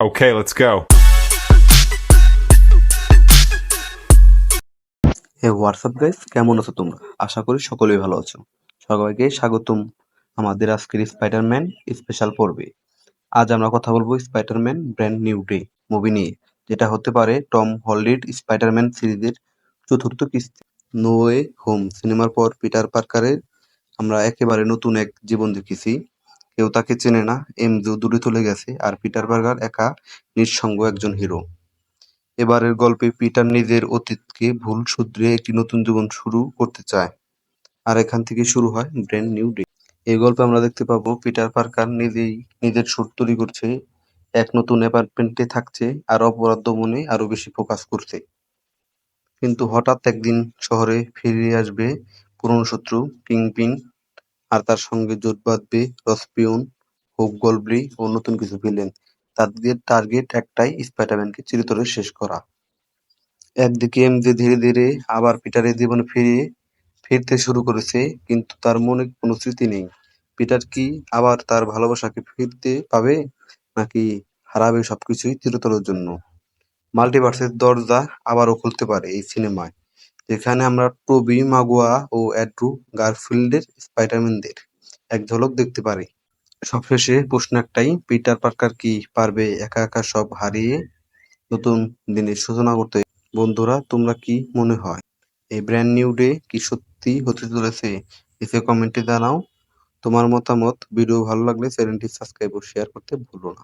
Okay, let's go. Hey WhatsApp guys কেমন আছো তোমরা? আশা করি সকলেই ভালো আছো। সবাইকে স্বাগতম আমাদের আজকের স্পাইডারম্যান স্পেশাল পর্বে। আজ আমরা কথা বলব Spiderman brand new day movie নিয়ে যেটা হতে পারে টম হলিড স্পাইডারম্যান সিরিজের চতুর্থ কিস্তি। নো ওয়ে হোম সিনেমার পর পিটার পার্কারের আমরা একেবারে নতুন এক জীবন দেখেছি। কেউ তাকে চেনে না। এমজু দূরে চলে গেছে আর পিটার পার্কার একা নিঃসঙ্গ একজন হিরো। এবারের গল্পে পিটার নিজের অতীতকে ভুল শুধরে একটি নতুন জীবন শুরু করতে চায়। আর এখান থেকে শুরু হয় ব্র্যান্ড নিউ ডে। এই গল্পে আমরা দেখতে পাবো পিটার পার্কার নিজেই নিজের সুর তৈরি করছে, এক নতুন অ্যাপার্টমেন্টে থাকছে আর অপরাধ দমনে আরও বেশি ফোকাস করছে। কিন্তু হঠাৎ একদিন শহরে ফিরে আসবে পুরনো শত্রু কিংপিন। আর তার সঙ্গে জোট বাঁধবে রসপিউন, হোপ গলবলি ও নতুন কিছু ভিলেন। তাদের টার্গেট একটাই স্পাইডারম্যানকে চিরতরে শেষ করা। একদিকে এমজে ধীরে ধীরে আবার পিটারের জীবনে ফিরে ফিরতে শুরু করেছে কিন্তু তার মনে কোনো স্মৃতি নেই। পিটার কি আবার তার ভালোবাসাকে ফিরতে পাবে নাকি হারাবে সবকিছুই চিরতরের জন্য? মাল্টিভার্সের দরজা আবারও খুলতে পারে এই সিনেমায়। যেখানে আমরা টোবি মাগুয়া ও অ্যাড্রু গারফিল্ডের স্পাইডারম্যানদের এক ঝলক দেখতে পারি। সবশেষে প্রশ্ন একটাই পিটার পার্কার কি পারবে একা একা সব হারিয়ে নতুন দিনের সূচনা করতে? বন্ধুরা, তোমরা কি মনে হয়? এই ব্র্যান্ড নিউ ডে কি সত্যি হতে চলেছে? নিচে কমেন্টে জানাও। তোমার মতামত। ভিডিও ভালো লাগলে চ্যানেলটি সাবস্ক্রাইব ও শেয়ার করতে ভুলো না।